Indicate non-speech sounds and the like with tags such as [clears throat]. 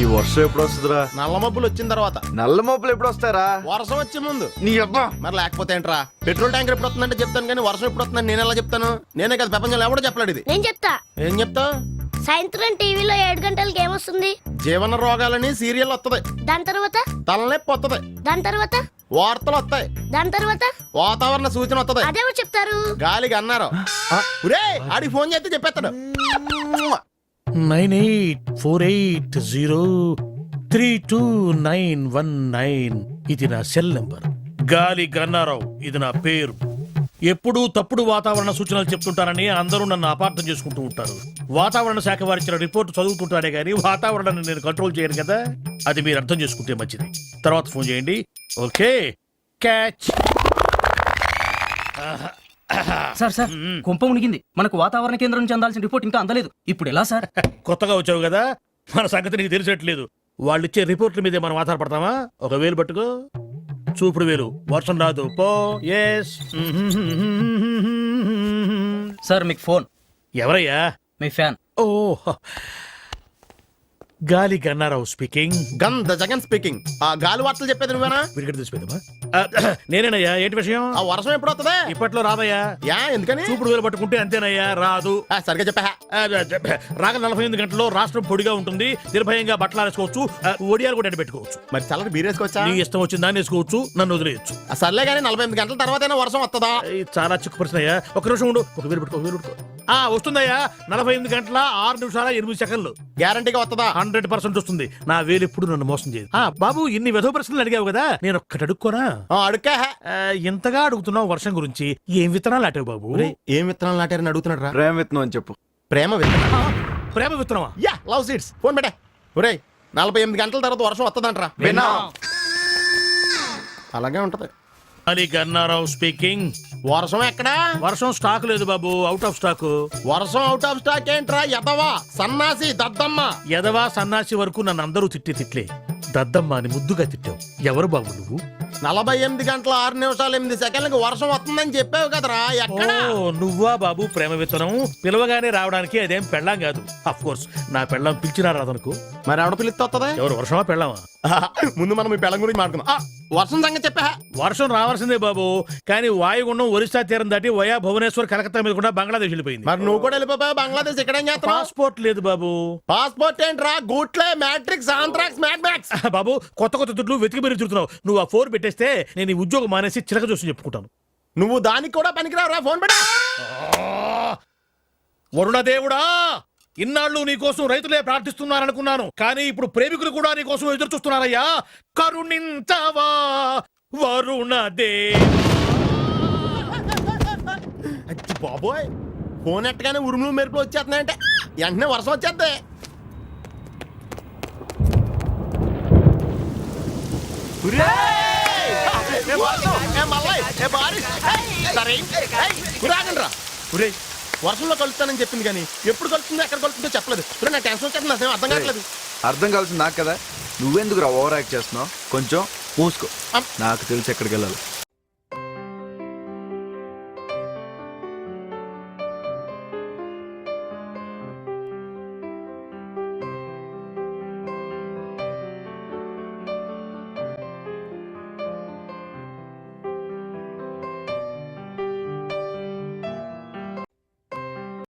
ఈ వర్షం ఎప్పుడు వస్తుందిరా? నల్ల మబ్బులు వచ్చిన తర్వాత. నల్ల మోపులు ఎప్పుడు వస్తారా వర్షం వచ్చే ముందు. నీ అబ్బా. మరి లేకపోతే ఏంట్రా? పెట్రోల్ ట్యాంకర్ ఎప్పుడు వస్తుందంటే చెప్తాను కానీ వర్షం ఎప్పుడు వస్తుందని నేను ఎలా చెప్తాను? నేనే కదా ప్రపంచంలో ఎవడో చెప్పలేడు ఇది. నేను చెప్తా. ఏం చెప్తావు సాయంత్రం టీవీలో ఏడు గంటలకి ఏమొస్తుంది? జీవన రోగాలని సీరియల్ వస్తుంది దాని తర్వాత? తలనొప్పి వస్తుంది దాని తర్వాత? వార్తలు వస్తాయి దాని తర్వాత? వాతావరణ సూచన వస్తుంది అదేమో చెప్తారు? గాలికి అన్నారు. ఆడికి ఫోన్ చేస్తే చెప్పేస్తాడు. Nine eight four eight zero three two nine one nine. ఇది నా సెల్ నెంబర్. గాలి గన్నారావు ఇది నా పేరు. ఎప్పుడూ తప్పుడు వాతావరణ సూచనలు చెప్తుంటారని అందరూ నన్ను అపార్థం చేసుకుంటూ ఉంటారు. వాతావరణ శాఖ వారిచ్చిన రిపోర్ట్ చదువుకుంటారే కానీ వాతావరణాన్ని నేను కంట్రోల్ చేయను కదా? అది మీరు అర్థం చేసుకుంటే మంచిది. తర్వాత ఫోన్ చేయండి. ఓకే. క్యాచ్. [clears throat] సార్ సార్ కుంప మునిగింది. మనకు వాతావరణ కేంద్రం నుంచి అందాల్సిన రిపోర్ట్ ఇంకా అందలేదు. ఇప్పుడు ఎలా సార్? కొత్తగా వచ్చావు కదా మన సంగతి నీకు తెలిసేట్లేదు వాళ్ళు ఇచ్చే రిపోర్ట్ల మీదే మనం ఆధారపడతామా? ఒక వేలు పట్టుకో. చూపుడు వేలు. వర్షం రాదు. పో. ఎస్ సార్ మీకు ఫోన్. ఎవరయ్యా? మీ ఫ్యాన్. ఓ గాలి గన్నారావు స్పీకింగ్ గంధ జగన్ స్పీకింగ్ ఆ గాలి వార్తలు చెప్పేది నువ్వేనా? విరిగడ తీసిపోయిందమ్మా నేనేనయ్యా ఏంటి విషయం? ఆ వర్షం ఎప్పుడు వస్తుంది? ఇప్పట్లో రాదయ్యా. యా ఎందుకని? చూపుడు వేలు పట్టుకుంటే అంతేనయ్యా రాదు. ఆ, సరిగ్గా చెప్పా. ఆ, రాగల నలభై ఎనిమిది గంటల్లో రాష్ట్రం పొడిగా ఉంటుంది. నిర్భయంగా బట్టలు ఆరేసుకోవచ్చు. ఆ, ఒడియాలు కూడా పెట్టుకోవచ్చు మరి చల్లటి బీరేసుకొచ్చా నీ ఇష్టం వచ్చిన దాన్ని వేసుకోవచ్చు నన్ను వదిలేయచ్చు. ఆ, సర్లే కానీ నలభై ఎనిమిది గంటల తర్వాతైనా వర్షం వస్తుందా ఇది చాలా చిక్కు ప్రశ్న అయ్యా. ఒక నిమిషం ఉండు. ఒక వేలు పెట్టుకో ఒక వేలు పెట్టుకో. ఆ వస్తుందయ్యా. నలభై ఎనిమిది గంటల ఆరు నిమిషాల ఎనిమిది సెకండ్లు. గ్యారంటీగా వస్తుందా హండ్రెడ్ పర్సెంట్ వస్తుంది. నా వేలు ఎప్పుడు నన్ను మోసం చేయదు. ఆ బాబు ఇన్ని వెధవ ప్రశ్నలు అడిగావు కదా నేను ఒక్కటి అడుక్కోనా? ఆ, అడుక్కా ఆ, ఇంతగా అడుగుతున్నావు వర్షం గురించి ఏం విత్తనాలు అటావు బాబు? ఒరేయ్, ఏం విత్తనాలు నాటారని అడుగుతున్నాడు రా ప్రేమ విత్తనం అని చెప్పు. ప్రేమ విత్తనం. ప్రేమ విత్తనమా? Ya love seeds. ఫోన్ పెట్టే. ఒరేయ్ నలభై ఎనిమిది గంటల తర్వాత వర్షం వస్తుందంట్రా విన్నా. అలాగే ఉంటది. అలీ గన్నారావు స్పీకింగ్. వర్షం ఎక్కడా? వర్షం స్టాక్ లేదు బాబు అవుట్ ఆఫ్ స్టాక్ వర్షం అవుట్ ఆఫ్ స్టాక్ ఏంట్రా? ఎదవా సన్నాసి దద్దమ్మ. ఎదవా సన్నాసి వరకు నన్ను అందరూ తిట్టి తిట్లే. దద్దమ్మ అని ముద్దుగా తిట్టావు. ఎవరు బాబు నువ్వు? నలభై ఎనిమిది గంటల ఆరు నిమిషాలు ఎనిమిది సెకండ్లకు వర్షం వస్తుందని చెప్పావు కదరా ఎక్కడ? ఓ నువ్వా బాబు ప్రేమ విత్తనం? పిలవగానే రావడానికి అదేం పెళ్ళాం కాదు. అఫ్ కోర్స్ నా పెళ్ళాం పిలిచినా రాదనుకో మరి ఎవడ పిలిస్తే వస్తుందా ఎవరు వర్షమా పెళ్ళామా? [laughs] ముందు మనం ఈ పెళ్ళం గురించి మాట్లాడుకుందాం. వర్షం సంగతి చెప్పా. వర్షం రావాల్సిందే బాబు. కానీ వాయుగుండం ఒరిస్సా తీరం దాటి వయా భువనేశ్వర్ కలకత్తా మీద కూడా బంగ్లాదేశ్ వెళ్ళిపోయింది. మరి నువ్వు కూడా వెళ్ళిపోయావు బంగ్లాదేశ్ ఇక్కడ ఏం చేస్తున్నావు? పాస్పోర్ట్ లేదు బాబు. పాస్పోర్ట్ ఏంట్రా? గూట్లే మ్యాట్రిక్స్ ఆంథ్రాక్స్ మ్యాట్ మ్యాక్స్. బాబు కొత్త కొత్త దుడ్లు వెతికి మీరు తిరుగుతున్నావు. నువ్వు ఆ ఫోర్ పెట్టేస్తే నేను ఈ ఉద్యోగం మానేసి చిలక చూసి చెప్పుకుంటాను. నువ్వు దానికి కూడా పనికిరావురా? ఫోన్ పెట్టా. వరుణదేవుడా! ఇన్నాళ్ళు నీకోసం రైతులే ప్రార్థిస్తున్నారనుకున్నాను. కానీ ఇప్పుడు ప్రేమికులు కూడా నీకోసం ఎదురు చూస్తున్నారయ్యా కరుణించవా? వరుణదే. బాబోయ్. ఫోన్ ఎట్టగానే ఉరుములు మెరుపులు వచ్చేస్తున్నాయంటే వెంటనే వర్షం వచ్చేద్దే ఏ సరే, రా వర్షంలో కలుస్తానని చెప్పింది కానీ ఎప్పుడు కలుస్తుందో ఎక్కడ కలుస్తుందో చెప్పలేదు. ఇప్పుడు నా టెన్షన్ వచ్చేస్తుంది అసలు అర్థం కావట్లేదు. అర్థం కావాల్సింది నాకు కదా. నువ్వెందుకు రా ఓవర్ యాక్ట్ చేస్తున్నావు? కొంచెం అమ్. నాకు తెలిసి ఎక్కడికి వెళ్ళాలి.